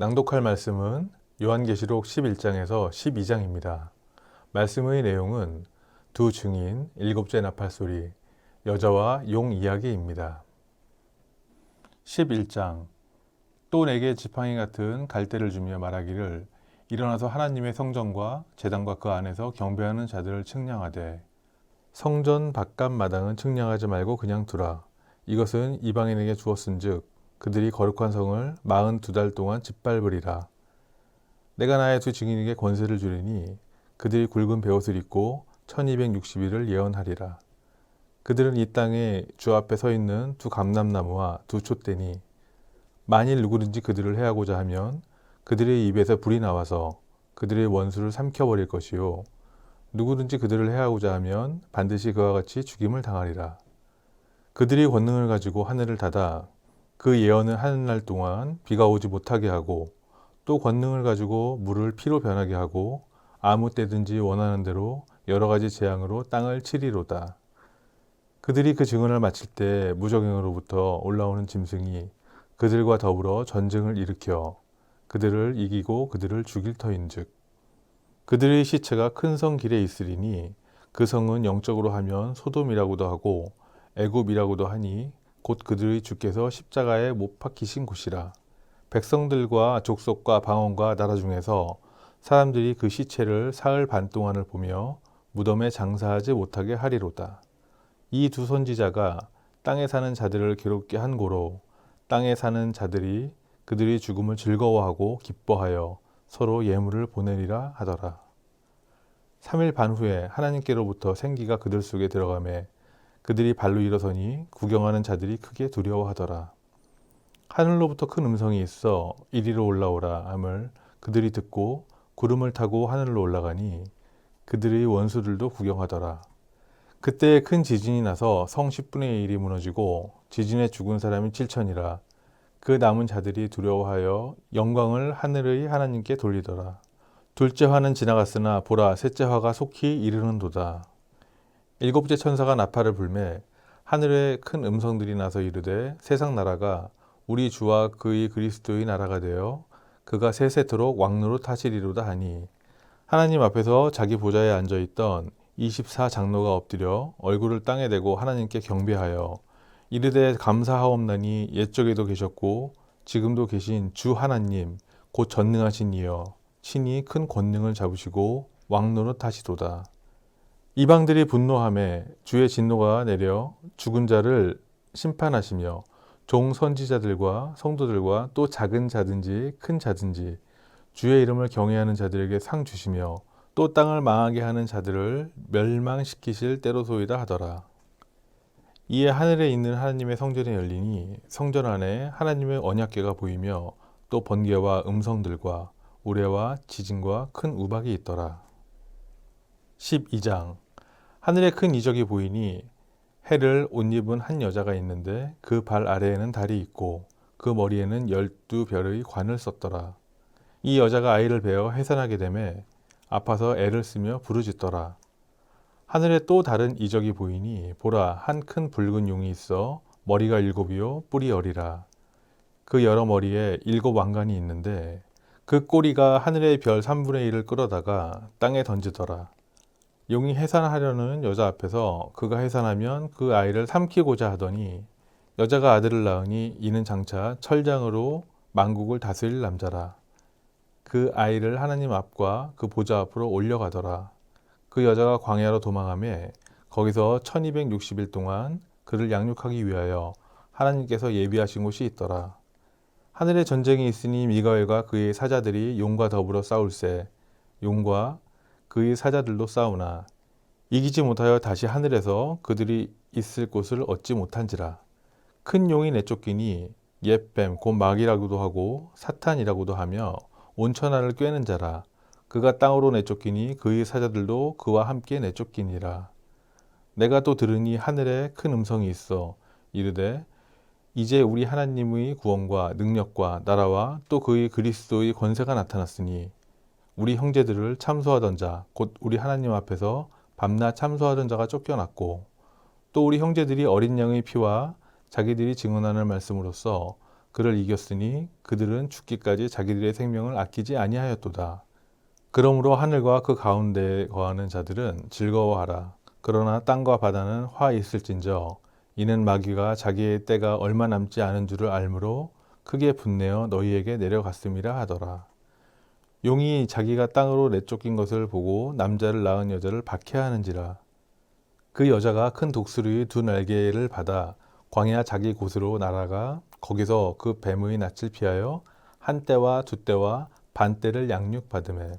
낭독할 말씀은 요한계시록 11장에서 12장입니다. 말씀의 내용은 두 증인, 일곱째 나팔소리, 여자와 용 이야기입니다. 11장 또 내게 지팡이 같은 갈대를 주며 말하기를 일어나서 하나님의 성전과 제단과 그 안에서 경배하는 자들을 측량하되 성전 바깥 마당은 측량하지 말고 그냥 두라. 이것은 이방인에게 주었은즉 그들이 거룩한 성을 마흔 두 달 동안 짓밟으리라. 내가 나의 두 증인에게 권세를 주리니 그들이 굵은 베옷을 입고 1260일을 예언하리라. 그들은 이 땅에 주 앞에 서 있는 두 감람나무와 두 촛대니 만일 누구든지 그들을 해하고자 하면 그들의 입에서 불이 나와서 그들의 원수를 삼켜버릴 것이요 누구든지 그들을 해하고자 하면 반드시 그와 같이 죽임을 당하리라. 그들이 권능을 가지고 하늘을 닫아 그 예언을 하는 날 동안 비가 오지 못하게 하고 또 권능을 가지고 물을 피로 변하게 하고 아무 때든지 원하는 대로 여러 가지 재앙으로 땅을 치리로다. 그들이 그 증언을 마칠 때 무적행으로부터 올라오는 짐승이 그들과 더불어 전쟁을 일으켜 그들을 이기고 그들을 죽일 터인즉 그들의 시체가 큰 성 길에 있으리니 그 성은 영적으로 하면 소돔이라고도 하고 애굽이라고도 하니 곧 그들의 주께서 십자가에 못 박히신 곳이라 백성들과 족속과 방언과 나라 중에서 사람들이 그 시체를 사흘 반 동안을 보며 무덤에 장사하지 못하게 하리로다. 이 두 선지자가 땅에 사는 자들을 괴롭게 한 고로 땅에 사는 자들이 그들의 죽음을 즐거워하고 기뻐하여 서로 예물을 보내리라 하더라. 3일 반 후에 하나님께로부터 생기가 그들 속에 들어가매 그들이 발로 일어서니 구경하는 자들이 크게 두려워하더라. 하늘로부터 큰 음성이 있어 이리로 올라오라 함을 그들이 듣고 구름을 타고 하늘로 올라가니 그들의 원수들도 구경하더라. 그때 큰 지진이 나서 성 10분의 1이 무너지고 지진에 죽은 사람이 7천이라 그 남은 자들이 두려워하여 영광을 하늘의 하나님께 돌리더라. 둘째 화는 지나갔으나 보라 셋째 화가 속히 이르는도다. 일곱째 천사가 나팔을 불매 하늘에 큰 음성들이 나서 이르되 세상 나라가 우리 주와 그의 그리스도의 나라가 되어 그가 세세토록 왕노로 타시리로다 하니 하나님 앞에서 자기 보좌에 앉아 있던 24 장로가 엎드려 얼굴을 땅에 대고 하나님께 경배하여 이르되 감사하옵나니 옛적에도 계셨고 지금도 계신 주 하나님 곧 전능하신 이여 친히 큰 권능을 잡으시고 왕노로 타시도다. 이방들이 분노함에 주의 진노가 내려 죽은 자를 심판하시며 종 선지자들과 성도들과 또 작은 자든지 큰 자든지 주의 이름을 경외하는 자들에게 상 주시며 또 땅을 망하게 하는 자들을 멸망시키실 때로소이다 하더라. 이에 하늘에 있는 하나님의 성전이 열리니 성전 안에 하나님의 언약궤가 보이며 또 번개와 음성들과 우레와 지진과 큰 우박이 있더라. 12장 하늘에 큰 이적이 보이니 해를 옷 입은 한 여자가 있는데 그 발 아래에는 달이 있고 그 머리에는 열두 별의 관을 썼더라. 이 여자가 아이를 베어 해산하게 되매 아파서 애를 쓰며 부르짖더라. 하늘에 또 다른 이적이 보이니 보라 한 큰 붉은 용이 있어 머리가 일곱이요 뿔이 열이라. 그 여러 머리에 일곱 왕관이 있는데 그 꼬리가 하늘의 별 3분의 1을 끌어다가 땅에 던지더라. 용이 해산하려는 여자 앞에서 그가 해산하면 그 아이를 삼키고자 하더니 여자가 아들을 낳으니 이는 장차 철장으로 만국을 다스릴 남자라. 그 아이를 하나님 앞과 그 보좌 앞으로 올려가더라. 그 여자가 광야로 도망하며 거기서 1260일 동안 그를 양육하기 위하여 하나님께서 예비하신 곳이 있더라. 하늘에 전쟁이 있으니 미가엘과 그의 사자들이 용과 더불어 싸울세 용과 그의 사자들도 싸우나 이기지 못하여 다시 하늘에서 그들이 있을 곳을 얻지 못한지라 큰 용이 내쫓기니 옛뱀 곧 마귀라고도 하고 사탄이라고도 하며 온천하를 꿰는 자라 그가 땅으로 내쫓기니 그의 사자들도 그와 함께 내쫓기니라 내가 또 들으니 하늘에 큰 음성이 있어 이르되 이제 우리 하나님의 구원과 능력과 나라와 또 그의 그리스도의 권세가 나타났으니 우리 형제들을 참소하던 자, 곧 우리 하나님 앞에서 밤낮 참소하던 자가 쫓겨났고 또 우리 형제들이 어린 양의 피와 자기들이 증언하는 말씀으로써 그를 이겼으니 그들은 죽기까지 자기들의 생명을 아끼지 아니하였도다. 그러므로 하늘과 그 가운데에 거하는 자들은 즐거워하라. 그러나 땅과 바다는 화 있을진저 이는 마귀가 자기의 때가 얼마 남지 않은 줄을 알므로 크게 분내어 너희에게 내려갔음이라 하더라. 용이 자기가 땅으로 내쫓긴 것을 보고 남자를 낳은 여자를 박해하는지라. 그 여자가 큰 독수리의 두 날개를 받아 광야 자기 곳으로 날아가 거기서 그 뱀의 낯을 피하여 한 때와 두 때와 반 때를 양육받음에